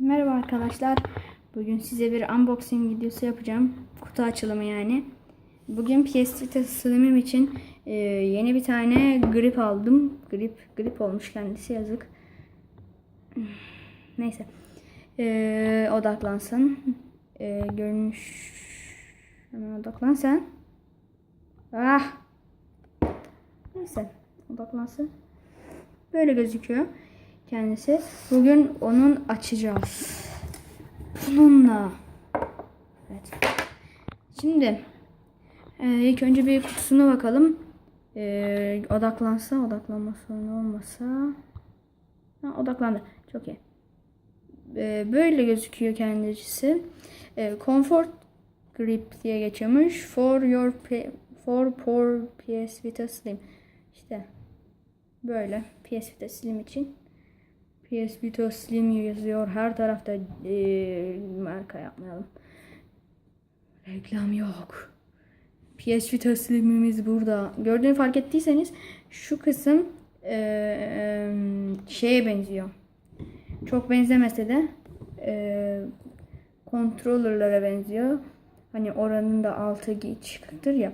Merhaba arkadaşlar. Bugün size bir unboxing videosu yapacağım. Kutu açılımı yani. Bugün PS Vita Slim'im için e, yeni bir tane grip aldım. Grip grip olmuş kendisi yazık. Neyse. E, odaklansın. E, görünüş hemen odaklan sen. Ah. Neyse. Odaklansın. Böyle gözüküyor kendisi. Bugün onun açacağız. Bununla. Evet. Şimdi e, ilk önce bir kutusuna bakalım. E, odaklansa, odaklanma sorunu olmasa. Ha, odaklandı. Çok iyi. E, böyle gözüküyor kendisi. E, Comfort Grip diye geçiyormuş. For your for poor PS Vita Slim. İşte böyle PS Vita Slim için. PS Vita Slim yazıyor. Her tarafta eee, marka yapmayalım. Reklam yok. PS Vita Slim'imiz burada. Gördüğünü fark ettiyseniz şu kısım eee, şeye benziyor. Çok benzemese de eee controller'lara benziyor. Hani oranın da altı çıkıktır ya.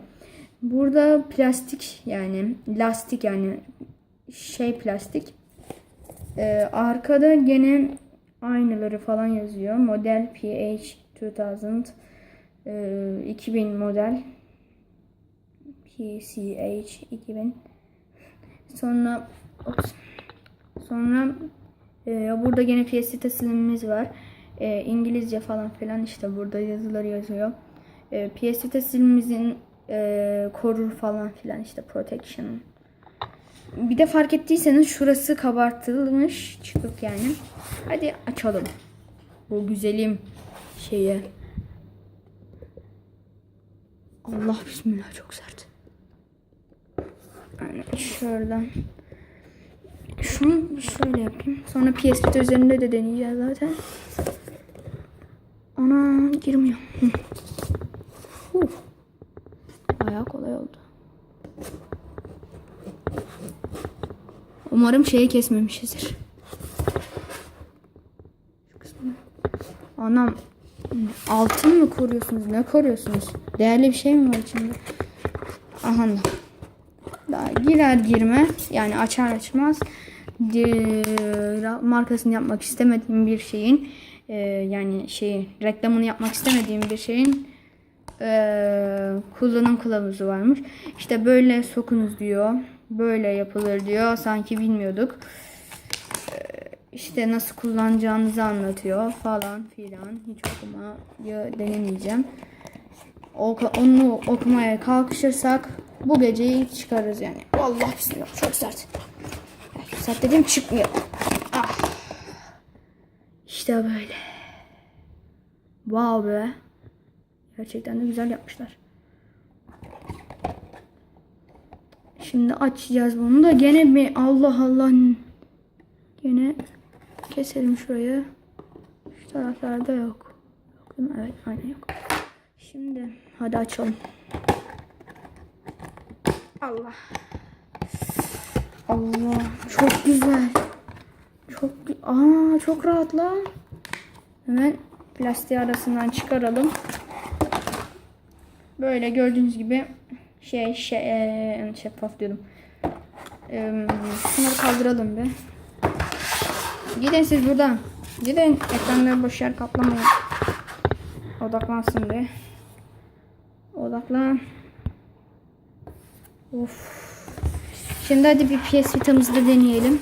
Burada plastik yani lastik yani şey plastik. Ee, arkada gene aynıları falan yazıyor. Model PH 2000 e, 2000 model PCH 2000 sonra ops, sonra e, burada gene PS Vita slimimiz var. E, İngilizce falan filan işte burada yazıları yazıyor. E, PS Vita slimimizin e, korur falan filan işte protection bir de fark ettiyseniz şurası kabartılmış çıkık yani. Hadi açalım. Bu güzelim şeyi. Allah bismillah çok sert. Yani şuradan. Şunu şöyle yapayım. Sonra PS üzerinde de deneyeceğiz zaten. Ana girmiyor. Huh. Bayağı kolay oldu. Umarım şeyi kesmemişizdir. Anam altın mı koruyorsunuz? Ne koruyorsunuz? Değerli bir şey mi var içinde? Aha da. Daha girer girmez yani açar açmaz markasını yapmak istemediğim bir şeyin e, yani şey reklamını yapmak istemediğim bir şeyin e, kullanım kılavuzu varmış. İşte böyle sokunuz diyor. Böyle yapılır diyor. Sanki bilmiyorduk. E, işte nasıl kullanacağınızı anlatıyor falan filan. Hiç okumayı denemeyeceğim. Onu okumaya kalkışırsak bu geceyi çıkarız yani. Vallahi bismillah çok sert. Sert dedim çıkmıyor. Ah. İşte böyle. Wow be. Gerçekten de güzel yapmışlar. Şimdi açacağız bunu da gene mi Allah Allah gene keselim şurayı. Şu taraflarda yok. Yok değil mi? Evet aynen yok. Şimdi hadi açalım. Allah. Allah çok güzel. Çok aa çok rahat lan. Hemen plastiği arasından çıkaralım. Böyle gördüğünüz gibi şey şey ee, şeffaf diyordum. Ee, şunları kaldıralım bir. Gidin siz buradan. Gidin. Ekranları boş yer kaplamayın. Odaklansın bir. Odaklan. Of. Şimdi hadi bir PS Vita'mızı da deneyelim.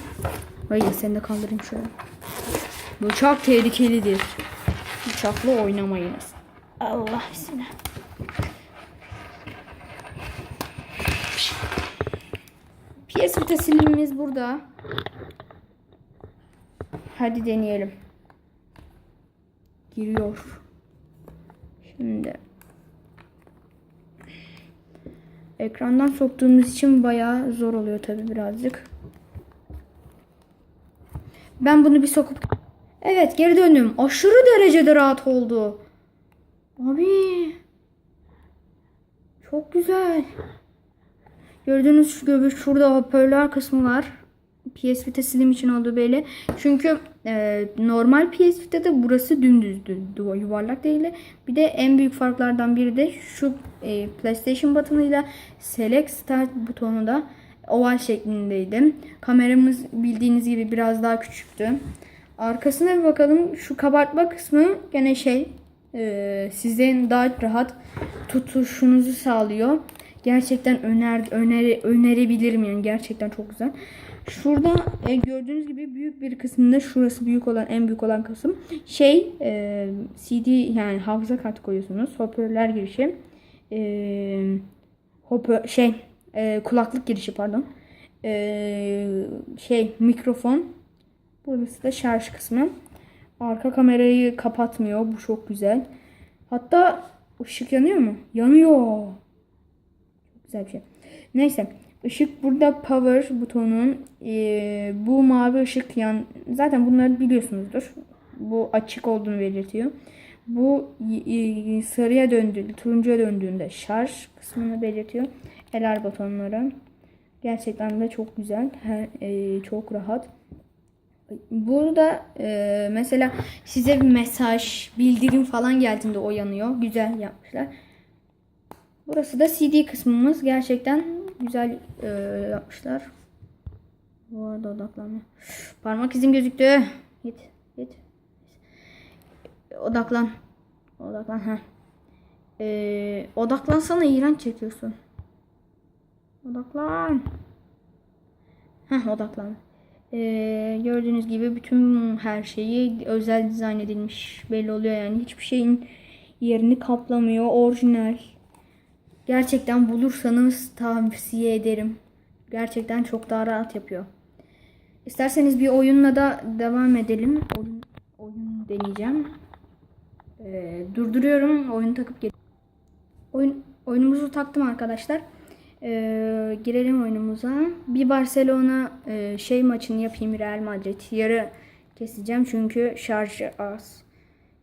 Hayır seni de kaldırayım şöyle. Bu çok tehlikelidir. Bıçakla oynamayınız. Allah bismillah. PS Vita silimimiz burada. Hadi deneyelim. Giriyor. Şimdi ekrandan soktuğumuz için bayağı zor oluyor tabi birazcık. Ben bunu bir sokup Evet geri döndüm. Aşırı derecede rahat oldu. Abi. Çok güzel. Gördüğünüz gibi şurada hoparlör kısmı var. PS Vita Slim için oldu böyle. Çünkü e, normal PSV'de de burası dümdüzdü. Yuvarlak değil. Bir de en büyük farklardan biri de şu e, PlayStation butonuyla Select Start butonu da oval şeklindeydi. Kameramız bildiğiniz gibi biraz daha küçüktü. Arkasına bir bakalım. Şu kabartma kısmı gene şey e, sizin daha rahat tutuşunuzu sağlıyor. Gerçekten öner, öneri, önerebilirim yani gerçekten çok güzel. Şurada e, gördüğünüz gibi büyük bir kısmında şurası büyük olan en büyük olan kısım şey e, CD yani hafıza kartı koyuyorsunuz. Hoparlör girişi. E, hopa, şey e, kulaklık girişi pardon. E, şey mikrofon. Burası da şarj kısmı. Arka kamerayı kapatmıyor. Bu çok güzel. Hatta ışık yanıyor mu? Yanıyor. Güzel bir şey. Neyse. Işık burada power butonun eee, bu mavi ışık yan zaten bunları biliyorsunuzdur. Bu açık olduğunu belirtiyor. Bu y- y- sarıya döndüğünde, turuncuya döndüğünde şarj kısmını belirtiyor. LR butonları. Gerçekten de çok güzel. Her, eee, çok rahat. Burada e, mesela size bir mesaj, bildirim falan geldiğinde o yanıyor. Güzel yapmışlar. Burası da CD kısmımız. Gerçekten güzel e, yapmışlar. Bu arada odaklanma. Parmak izim gözüktü. Git, git. Odaklan. Odaklan. ha. E, odaklansana iğrenç çekiyorsun. Odaklan. Heh odaklan. Ee, gördüğünüz gibi bütün her şeyi özel dizayn edilmiş belli oluyor yani hiçbir şeyin yerini kaplamıyor orijinal gerçekten bulursanız tavsiye ederim gerçekten çok daha rahat yapıyor İsterseniz bir oyunla da devam edelim oyun, oyun deneyeceğim Ee, durduruyorum oyunu takıp gel oyun oyunumuzu taktım arkadaşlar ee, girelim oyunumuza. Bir Barcelona e, şey maçını yapayım Real Madrid. Yarı keseceğim çünkü şarjı az.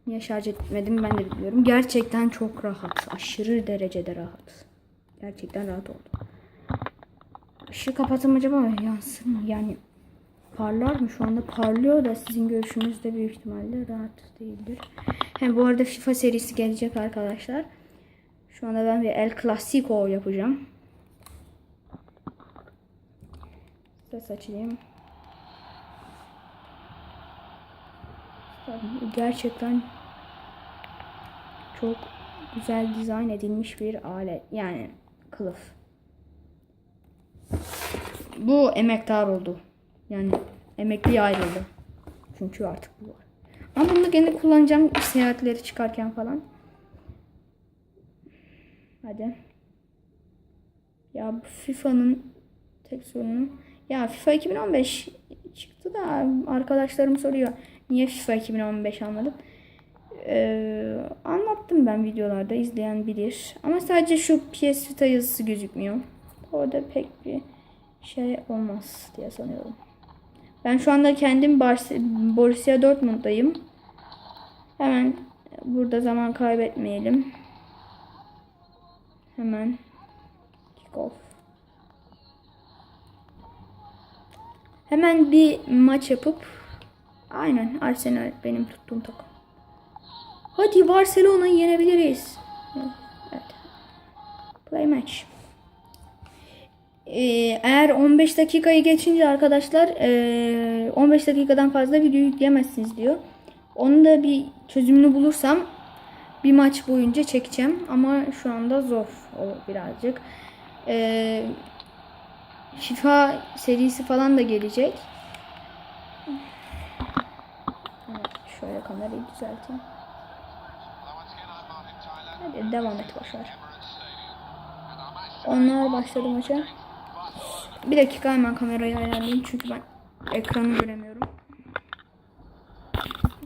Niye şarj etmedim ben de bilmiyorum. Gerçekten çok rahat. Aşırı derecede rahat. Gerçekten rahat oldu. Işığı kapatsam acaba yansın mı? Yani parlar mı? Şu anda parlıyor da sizin görüşünüzde büyük ihtimalle rahat değildir. Hem bu arada FIFA serisi gelecek arkadaşlar. Şu anda ben bir El Clasico yapacağım. Ses açayım. Gerçekten çok güzel dizayn edilmiş bir alet. Yani kılıf. Bu emektar oldu. Yani emekli ayrıldı. Çünkü artık bu var. Ama bunu gene kullanacağım seyahatleri çıkarken falan. Hadi. Ya bu FIFA'nın tek sorunu ya FIFA 2015 çıktı da arkadaşlarım soruyor. Niye FIFA 2015 almadın? Ee, anlattım ben videolarda izleyen bilir. Ama sadece şu PS Vita yazısı gözükmüyor. Orada pek bir şey olmaz diye sanıyorum. Ben şu anda kendim Bar- Borussia Dortmund'dayım. Hemen burada zaman kaybetmeyelim. Hemen kick off. Hemen bir maç yapıp aynen Arsenal benim tuttuğum takım. Hadi Barcelona'yı yenebiliriz. Evet. Play match. Ee, eğer 15 dakikayı geçince arkadaşlar ee, 15 dakikadan fazla video yükleyemezsiniz diyor. Onun da bir çözümünü bulursam bir maç boyunca çekeceğim. Ama şu anda zor o birazcık. Ee, FIFA serisi falan da gelecek. Şöyle kamerayı düzelteyim. Hadi devam et Başar. Onlar başladı maça. Bir dakika hemen kamerayı ayarlayayım çünkü ben ekranı göremiyorum.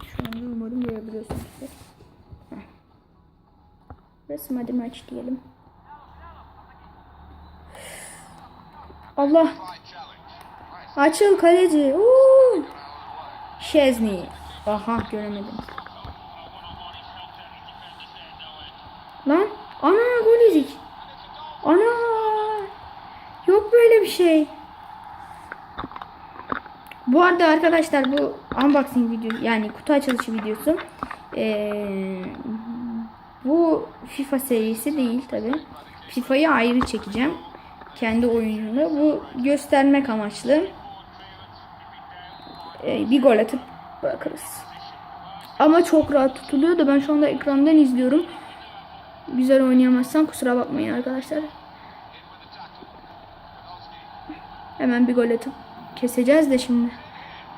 Şu anda umarım görebiliyorsunuz. Resim hadi maç diyelim. Allah. Açıl kaleci. Uuu. Şezni. Aha göremedim. Lan. Ana gol yedik. Ana. Yok böyle bir şey. Bu arada arkadaşlar bu unboxing videosu yani kutu açılışı videosu ee, bu FIFA serisi değil tabi. FIFA'yı ayrı çekeceğim. Kendi oyununu. Bu göstermek amaçlı. Ee, bir gol atıp bırakırız. Ama çok rahat tutuluyor da ben şu anda ekrandan izliyorum. Güzel oynayamazsam kusura bakmayın arkadaşlar. Hemen bir gol atıp keseceğiz de şimdi.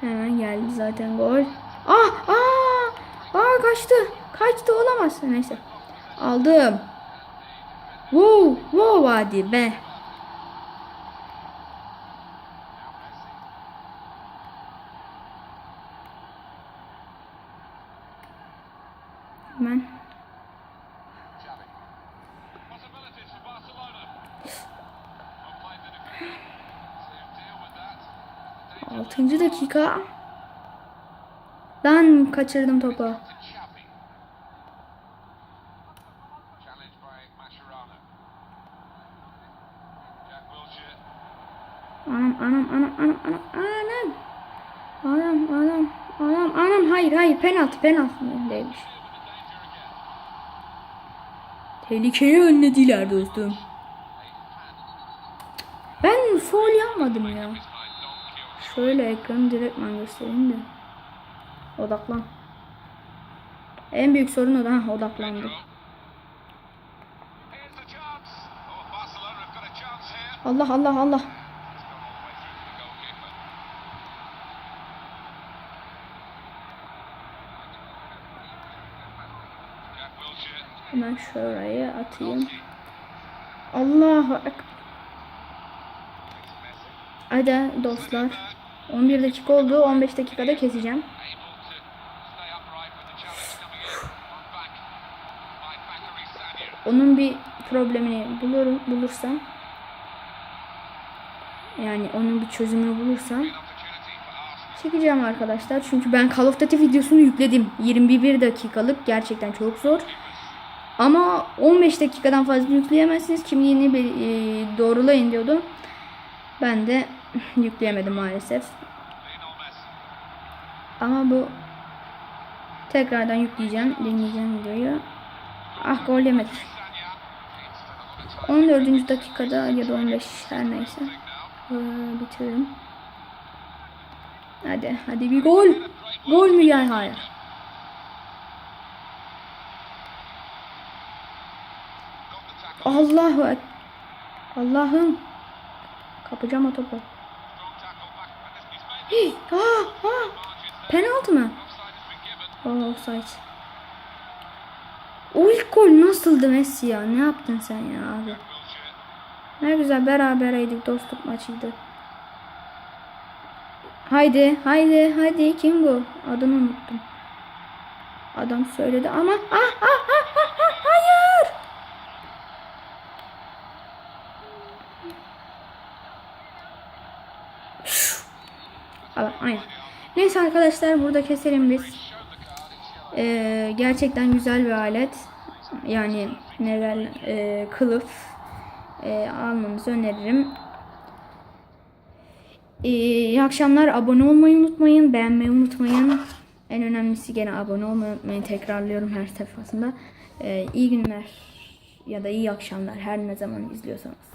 Hemen geldi zaten gol. Ah ah ah kaçtı. Kaçtı olamaz. Neyse. Aldım. Wow, wow hadi be. 6. dakika. Ben kaçırdım topu. Anam anam anam anam anam anam. Anam anam anam anam hayır hayır penaltı penaltı değilmiş. Tehlikeyi önlediler dostum. Ben foul yapmadım ya. Şöyle ekranı direktman göstereyim de. Odaklan. En büyük sorun o da ha, odaklandı. Allah Allah Allah. Hemen şuraya atayım. Allahu Ekber. Hadi dostlar. 11 dakika oldu. 15 dakikada keseceğim. Onun bir problemini bulurum, bulursam yani onun bir çözümünü bulursam çekeceğim arkadaşlar. Çünkü ben Call of Duty videosunu yükledim. 21 dakikalık gerçekten çok zor. Ama 15 dakikadan fazla yükleyemezsiniz. Kimliğini e, doğrulayın diyordu. Ben de yükleyemedim maalesef. Ama bu tekrardan yükleyeceğim. Deneyeceğim videoyu. Ah gol yemedik. Sagna. 14. dakikada ya da 15 her neyse. Ee, bitiririm. Hadi hadi bir gol. Gol mü ya? Hayır. Allahu Allah'ım. Kapacağım o topu. Ah, ah. Penaltı mı? Oh, offside. O ilk gol nasıldı Messi ya? Ne yaptın sen ya abi? Ne güzel berabereydik. Dostluk maçıydı. Haydi, haydi, haydi. Kim bu? Adını unuttum. Adam söyledi ama ah ah, ah hayır. Al, aynen. Neyse arkadaşlar burada keselim biz. Ee, gerçekten güzel bir alet. Yani neler e, kılıf e, almanızı öneririm. Ee, iyi akşamlar. Abone olmayı unutmayın. Beğenmeyi unutmayın. En önemlisi gene abone olmayı unutmayın. Tekrarlıyorum her defasında. Ee, iyi günler ya da iyi akşamlar her ne zaman izliyorsanız.